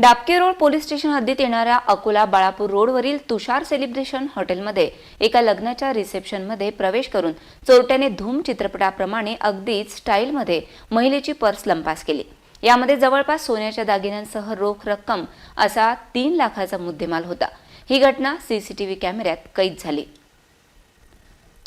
डाबके road police station हद्दीत येणाऱ्या अकोला बाळापूर रोडवरील तुषार सेलिब्रेशन हॉटेलमध्ये एका लग्नाच्या रिसेप्शनमध्ये प्रवेश करून चोरट्याने धूम चित्रपटाप्रमाणे अगदीच स्टाईलमध्ये महिलेची पर्स लंपास केली. यामध्ये जवळपास सोन्याच्या दागिन्यांसह रोख रक्कम असा तीन लाखाचा मुद्देमाल होता. ही घटना सीसीटीव्ही कॅमेऱ्यात कैद झाली.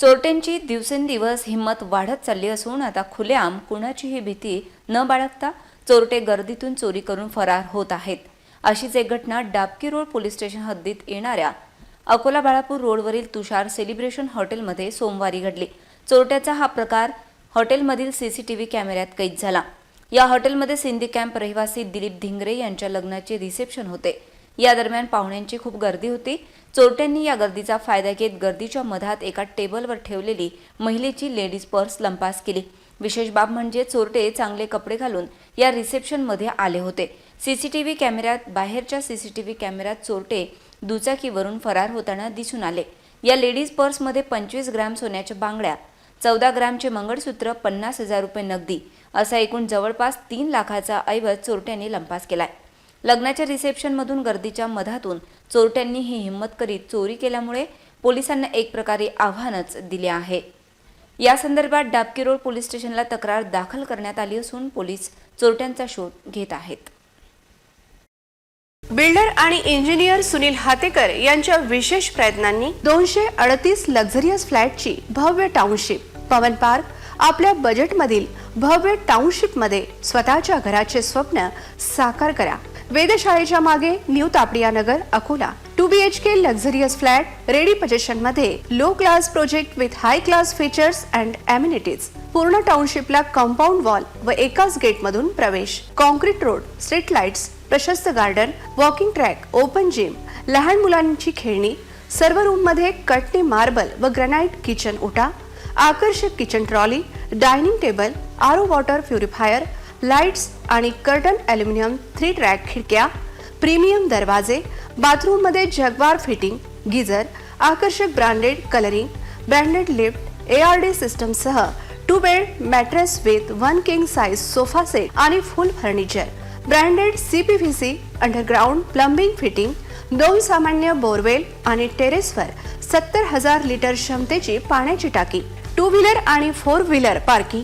चोरट्यांची दिवसेंदिवस हिंमत वाढत चालली असून आता खुलेआम कुणाचीही भीती न बाळगता चोरटे गर्दीतून चोरी करून फरार होत आहेत. अशीच एक घटना डाबकी रोड पोलीस स्टेशन हद्दीत येणाऱ्या अकोला बाळापूर रोडवरील तुषार सेलिब्रेशन हॉटेलमध्ये सोमवारी घडली. चोरट्याचा हा प्रकार हॉटेलमधील सीसीटीव्ही कॅमेऱ्यात कैद झाला. या हॉटेलमध्ये सिंधी कॅम्प रहिवासी दिलीप धिंगरे यांच्या लग्नाचे रिसेप्शन होते. या दरम्यान पाहुण्यांची खूप गर्दी होती. चोरट्यांनी या गर्दीचा फायदा घेत गर्दीच्या मधात एका टेबलवर ठेवलेली महिलेची लेडीज पर्स लंपास केली. विशेष बाब म्हणजे चोरटे चांगले कपडे घालून या रिसेप्शनमध्ये आले होते. सीसीटीव्ही कॅमेऱ्यात बाहेरच्या सीसीटीव्ही कॅमेऱ्यात चोरटे दुचाकीवरून फरार होताना दिसून आले. या लेडीज पर्समध्ये पंचवीस ग्रॅम सोन्याच्या बांगड्या चौदा ग्रॅमचे मंगळसूत्र पन्नास हजार रुपये नगदी असा एकूण जवळपास तीन लाखाचा ऐवज चोरट्यांनी लंपास केलाय. लग्नाच्या रिसेप्शनमधून गर्दीच्या मधातून चोरट्यांनी ही हिंमत करीत चोरी केल्यामुळे पोलिसांना एक प्रकारे आव्हानच दिले आहे. या संदर्भात डाबकी रोड पोलीस स्टेशनला तक्रार दाखल करण्यात आली असून पोलीस चोरट्यांचा शोध घेत आहेत. बिल्डर आणि इंजिनियर सुनील हातेकर यांच्या विशेष प्रयत्नांनी दोनशे अडतीस लक्झरियस फ्लॅटची भव्य टाउनशिप पवन पार्क आपल्या बजेटमधील भव्य टाउनशिपमध्ये स्वतःच्या घराचे स्वप्न साकार करा. वेधशाळेच्या मागे new Tapadia Nagar Akola. Two B H K luxurious flat ready पोझिशनमध्ये low class project with high class features and amenities पूर्ण टाउनशिपला कंपाऊंड वॉल व एकाच गेटमधून प्रवेश. कॉन्क्रीट रोड स्ट्रीट लाईट्स प्रशस्त garden walking track open gym लहान मुलांची खेळणी. सर्व रूममध्ये कटनी मार्बल व ग्रॅनाइट किचन ओटा आकर्षक kitchen trolley dining table RO water purifier lights आणि कर्टन ॲल्युमिनियम थ्री ट्रॅक खिडक्या प्रीमियम दरवाजे बाथरूममध्ये जगवार फिटिंग गिझर आकर्षक branded colouring branded lift A R D सिस्टमसह two bed mattress with one king size sofa set आणि full furniture branded C P V C underground plumbing fitting दोन सामान्य borewell आणि टेरेसवर सत्तर हजार लिटर क्षमतेची पाण्याची टाकी टू व्हीलर आणि फोर व्हीलर पार्किंग